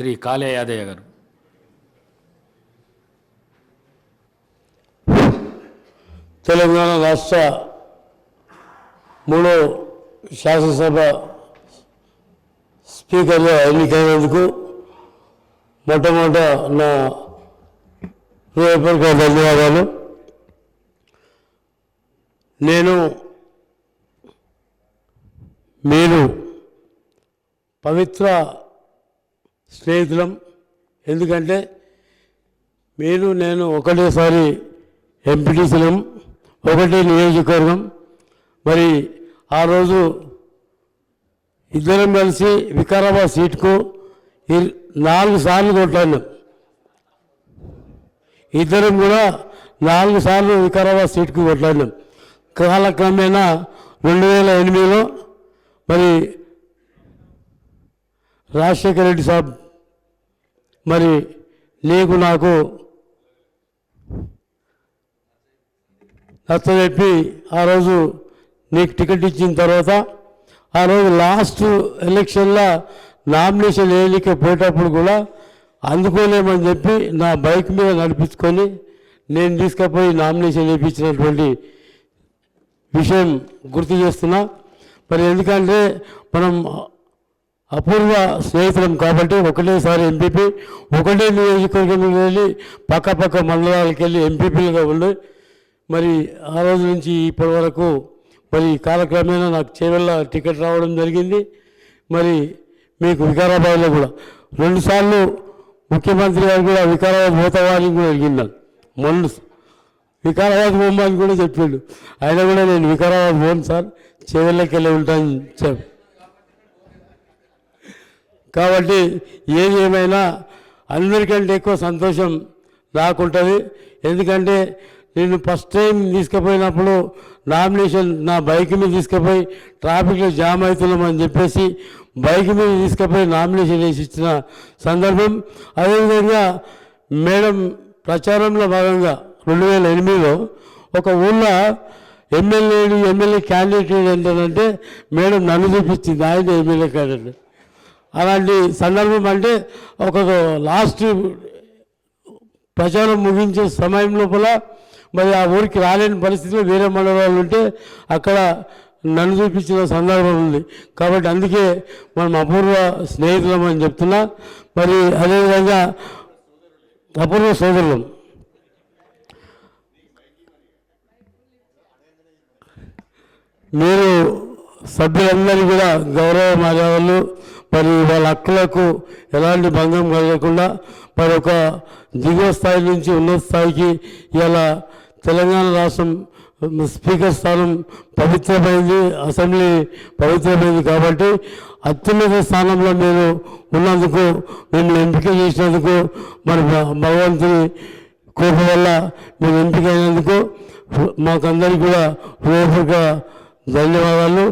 శ్రీ కాళే యాదయ్య గారు. తెలంగాణ రాష్ట్ర మూడో శాసనసభ స్పీకర్గా ఎన్నికైనందుకు మొట్టమొదట నా హృదయపూర్వక ధన్యవాదాలు. నేను మీరు పవిత్ర స్నేహితులం. ఎందుకంటే మీరు నేను ఒకటేసారి ఎంపీటీసీలం ఒకటే నియోజకవర్గం. మరి ఆ రోజు ఇద్దరం కలిసి వికారాబాద్ సీట్కు నాలుగు సార్లు కొట్టాను. ఇద్దరం కూడా నాలుగు సార్లు వికారాబాద్ సీట్కు కొట్లాడినాం కాలక్రమేణా రెండు వేల ఎనిమిదిలో మరి రాజశేఖర రెడ్డి సాబ్ మరి నీకు నాకు నచ్చజెప్పి ఆ రోజు నీకు టికెట్ ఇచ్చిన తర్వాత ఆ రోజు లాస్ట్ ఎలక్షన్లో నామినేషన్ వేయలేక పోయేటప్పుడు కూడా అందుకోలేమని చెప్పి నా బైక్ మీద నడిపించుకొని నేను తీసుకుపోయి నామినేషన్ వేయించినటువంటి విషయం గుర్తు చేస్తున్నా. మరి ఎందుకంటే మనం అపూర్వ స్నేహితులం కాబట్టి ఒకటేసారి ఎంపీపీ ఒకటే నియోజకవర్గంలో వెళ్ళి పక్క పక్క మండలాలకు వెళ్ళి ఎంపీపీలుగా ఉండి. మరి ఆ రోజు నుంచి ఇప్పటి వరకు మరి కాలక్రమేణా నాకు చేవెళ్ళ టికెట్ రావడం జరిగింది. మరి మీకు వికారాబాద్లో కూడా రెండుసార్లు ముఖ్యమంత్రి గారు కూడా వికారాబాద్ పోతావా అని కూడా అడిగినాను మొన్న వికారాబాద్ పోమని కూడా చెప్పాడు. అయినా కూడా నేను వికారాబాద్ పోను సార్ చేవెళ్ళకి వెళ్ళి ఉంటాను చెప్పి కాబట్టి ఏది ఏమైనా అందరికంటే ఎక్కువ సంతోషం నాకుంటుంది. ఎందుకంటే నేను ఫస్ట్ టైం తీసుకుపోయినప్పుడు నామినేషన్ నా బైక్ మీద తీసుకుపోయి ట్రాఫిక్లో జామ్ అవుతున్నామని చెప్పేసి బైక్ మీద తీసుకుపోయి నామినేషన్ వేసి ఇచ్చిన సందర్భం. అదేవిధంగా మేడం ప్రచారంలో భాగంగా రెండు వేల ఎనిమిదిలో ఒక ఊళ్ళో ఎమ్మెల్యేడు ఎమ్మెల్యే క్యాండిడేట్ ఏంటంటే మేడం నన్ను చూపించింది ఆయన ఎమ్మెల్యే క్యాండిడేట్ అలాంటి సందర్భం అంటే ఒక లాస్ట్ ప్రచారం ముగించే సమయం లోపల మరి ఆ ఊరికి రాలేని పరిస్థితిలో వేరే మండలాలు ఉంటే అక్కడ నన్ను చూపించిన సందర్భం ఉంది. కాబట్టి అందుకే మనం అపూర్వ స్నేహితులం అని చెప్తున్నా. మరి అదేవిధంగా అపూర్వ సోదరులం. మీరు సభ్యులందరినీ కూడా గౌరవ మర్యాదలు మరి వాళ్ళ హక్కులకు ఎలాంటి భంగం కలగకుండా మరి ఒక దిగువ స్థాయి నుంచి ఉన్నత స్థాయికి ఇలా తెలంగాణ రాష్ట్రం స్పీకర్ స్థానం పవిత్రమైంది అసెంబ్లీ పవిత్రమైంది కాబట్టి అత్యున్నత స్థానంలో మీరు ఉన్నందుకు మిమ్మల్ని ఎంపిక చేసినందుకు మరి భ- భగవంతుని కోప వల్ల మేము ఎంపిక అయినందుకు మాకందరికీ కూడా హృదయపూర్వక ధన్యవాదాలు.